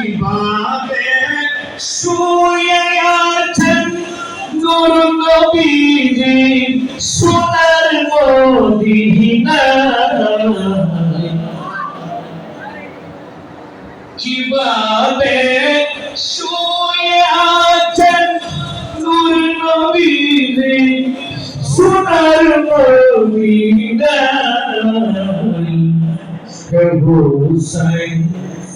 কীভাবে শুয়ে আছেন নবীজি, সোনার মদিনায় কীভাবে শুয়ে আছেন নূর নবীজি, সোনার মদিনায় প্রভু হুসাইন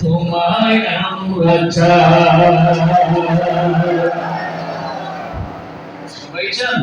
তোমায় আমরা চাই সবাই চান